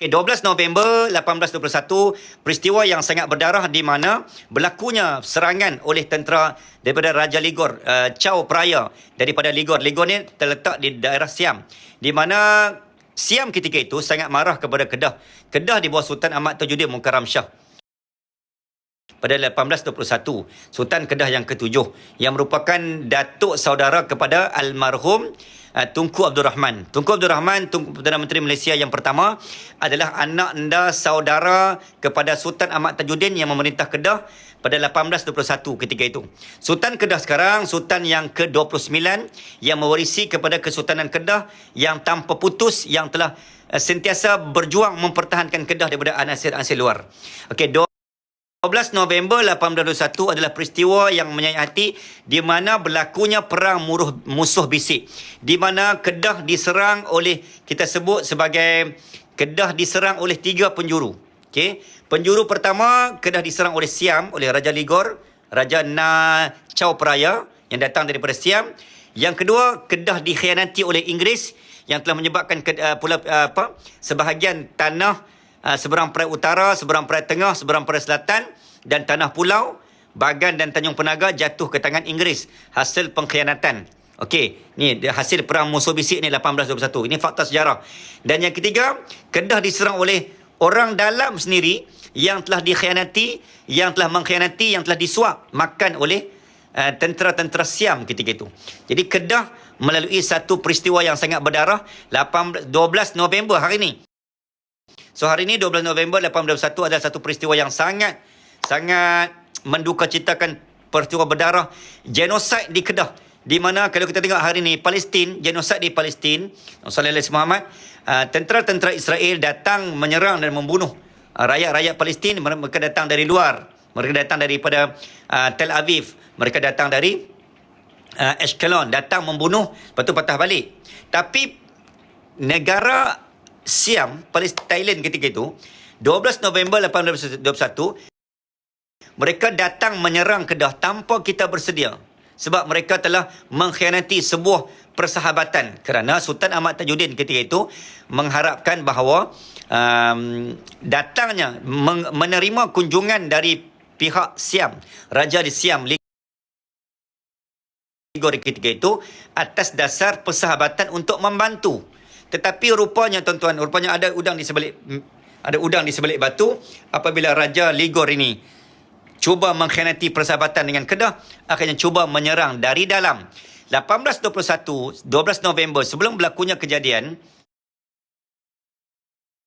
Okay, 12 November 1821, peristiwa yang sangat berdarah di mana berlakunya serangan oleh tentera daripada Raja Ligor, uh, Chow Praya daripada Ligor. Ligor ni terletak di daerah Siam. Di mana Siam ketika itu sangat marah kepada Kedah. Kedah di bawah Sultan Ahmad Tajuddin Mukarram Shah pada 1821 Sultan Kedah yang ketujuh yang merupakan datuk saudara kepada almarhum uh, Tunku Abdul Rahman. Tunku Abdul Rahman Tunku Perdana Menteri Malaysia yang pertama adalah anak anda saudara kepada Sultan Ahmad Tajuddin yang memerintah Kedah pada 1821 ketika itu. Sultan Kedah sekarang Sultan yang ke-29 yang mewarisi kepada Kesultanan Kedah yang tanpa putus yang telah uh, sentiasa berjuang mempertahankan Kedah daripada anasir-anasir luar. Okey, 12 November 1821 adalah peristiwa yang menyayat hati di mana berlakunya perang muruh, musuh bisik. Di mana Kedah diserang oleh, kita sebut sebagai Kedah diserang oleh tiga penjuru. Okay? Penjuru pertama, Kedah diserang oleh Siam, oleh Raja Ligor, Raja Na Chow Praya yang datang daripada Siam. Yang kedua, Kedah dikhianati oleh Inggeris yang telah menyebabkan uh, pula uh, apa sebahagian tanah uh, seberang perai utara, seberang perai tengah, seberang perai selatan dan tanah pulau Bagan dan Tanjung Penaga jatuh ke tangan Inggeris hasil pengkhianatan. Okey, ni hasil perang musuh bisik ni 1821. Ini fakta sejarah. Dan yang ketiga, Kedah diserang oleh orang dalam sendiri yang telah dikhianati, yang telah mengkhianati, yang telah disuap makan oleh uh, tentera-tentera Siam ketika itu. Jadi Kedah melalui satu peristiwa yang sangat berdarah 18 12 November hari ini. So hari ini 12 November 1821 adalah satu peristiwa yang sangat sangat mendukacitakan peristiwa berdarah genosid di Kedah. Di mana kalau kita tengok hari ini Palestin genosid di Palestin Alaihi Muhammad uh, tentera-tentera Israel datang menyerang dan membunuh uh, rakyat-rakyat Palestin. Mereka datang dari luar. Mereka datang daripada uh, Tel Aviv. Mereka datang dari uh, Ashkelon. Datang membunuh lepas tu patah balik. Tapi negara Siam Palestin Thailand ketika itu 12 November 1821 mereka datang menyerang Kedah tanpa kita bersedia. Sebab mereka telah mengkhianati sebuah persahabatan. Kerana Sultan Ahmad Tajuddin ketika itu mengharapkan bahawa um, datangnya men- menerima kunjungan dari pihak Siam. Raja di Siam, Ligor ketika itu atas dasar persahabatan untuk membantu. Tetapi rupanya tuan-tuan, rupanya ada udang di sebalik ada udang di sebalik batu apabila Raja Ligor ini cuba mengkhianati persahabatan dengan Kedah, akhirnya cuba menyerang dari dalam. 1821, 12 November sebelum berlakunya kejadian,